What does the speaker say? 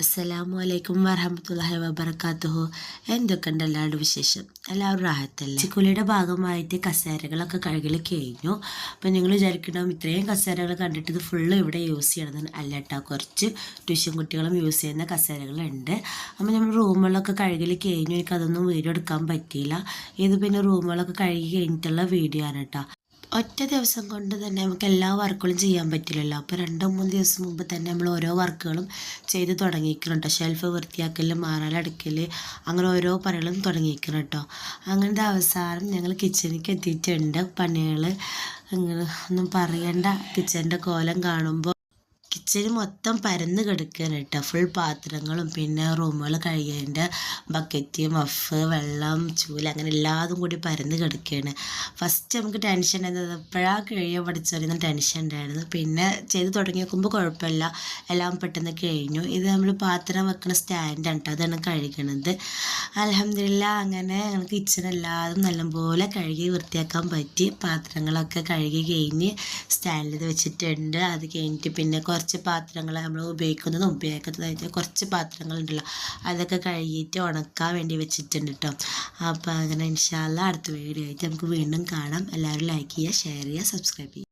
അസ്സലാമു അലൈക്കും വറഹമത്തല്ലാഹി വബർക്കാത്തുഹു എന്തൊക്കെയുണ്ട് എല്ലാവരുടെ വിശേഷം? എല്ലാവരും റാഹത്തല്ല? ചിക്കുലിയുടെ ഭാഗമായിട്ട് കസേരകളൊക്കെ കഴുകൽ കഴിഞ്ഞു. അപ്പം നിങ്ങൾ വിചാരിക്കണം ഇത്രയും കസേരകൾ കണ്ടിട്ട് ഇത് ഫുള്ള് ഇവിടെ യൂസ് ചെയ്യണമെന്ന് അല്ല കേട്ടോ കുറച്ച് ട്യൂഷൻ കുട്ടികളും യൂസ് ചെയ്യുന്ന കസേരകളുണ്ട്. അപ്പം നമ്മൾ റൂമുകളൊക്കെ കഴുകൽ കഴിഞ്ഞു. എനിക്കതൊന്നും വീഡിയോ എടുക്കാൻ പറ്റിയില്ല. ഇത് പിന്നെ റൂമുകളൊക്കെ കഴുകി കഴിഞ്ഞിട്ടുള്ള വീഡിയോ ആണ് കേട്ടോ ഒറ്റ ദിവസം കൊണ്ട് തന്നെ നമുക്ക് എല്ലാ വർക്കുകളും ചെയ്യാൻ പറ്റില്ലല്ലോ. അപ്പോൾ രണ്ടോ മൂന്ന് ദിവസം മുമ്പ് തന്നെ നമ്മൾ ഓരോ വർക്കുകളും ചെയ്ത് തുടങ്ങിയിരിക്കണം കേട്ടോ ഷെൽഫ് വൃത്തിയാക്കൽ മാറാലടക്കൽ അങ്ങനെ ഓരോ പണികളും തുടങ്ങിയിരിക്കണം കേട്ടോ അങ്ങനത്തെ അവസാനം ഞങ്ങൾ കിച്ചണിലേക്ക് എത്തിയിട്ടുണ്ട്. പണികൾ ഒന്നും പറയണ്ട. കിച്ചന്റെ കോലം കാണുമ്പോൾ കിച്ചൺ മൊത്തം പരന്ന് കിടക്കുകയാണ് കേട്ടോ. ഫുൾ പാത്രങ്ങളും പിന്നെ റൂമുകൾ കഴുകേണ്ട ബക്കറ്റ് മഫ് വെള്ളം ചൂല അങ്ങനെ എല്ലാതും കൂടി പരന്ന് കിടക്കുകയാണ് ഫസ്റ്റ് നമുക്ക് ടെൻഷൻ ഉണ്ടായിരുന്നത് എപ്പോഴാണ് കഴിയാൻ പഠിച്ചറിയുന്ന ടെൻഷൻ ഉണ്ടായിരുന്നു പിന്നെ ചെയ്ത് തുടങ്ങി നോക്കുമ്പോൾ കുഴപ്പമില്ല. എല്ലാം പെട്ടെന്ന് കഴിഞ്ഞു. ഇത് നമ്മൾ പാത്രം വെക്കുന്ന സ്റ്റാൻഡാണ് കേട്ടോ. അതാണ് കഴുകണത്. അലഹമില്ല അങ്ങനെ ഞങ്ങൾക്ക് കിച്ചൺ എല്ലാതും നല്ലപോലെ കഴുകി വൃത്തിയാക്കാൻ പറ്റി. പാത്രങ്ങളൊക്കെ കഴുകി കഴിഞ്ഞ് സ്റ്റാൻഡിൽ വെച്ചിട്ടുണ്ട്. അത് കഴിഞ്ഞിട്ട് പിന്നെ കുറച്ച് പാത്രങ്ങൾ നമ്മൾ ഉപയോഗിക്കുന്നതും ഉപയോഗിക്കുന്നതായിട്ട് കുറച്ച് പാത്രങ്ങളുണ്ടല്ലോ. അതൊക്കെ കഴുകിയിട്ട് ഉണക്കാൻ വേണ്ടി വെച്ചിട്ടുണ്ട് കേട്ടോ അപ്പോൾ അങ്ങനെ ഇൻഷാല്ല അടുത്ത വീഡിയോ ആയിട്ട് നമുക്ക് വീണ്ടും കാണാം. എല്ലാവരും ലൈക്ക് ചെയ്യുക ഷെയർ ചെയ്യുക സബ്സ്ക്രൈബ് ചെയ്യുക.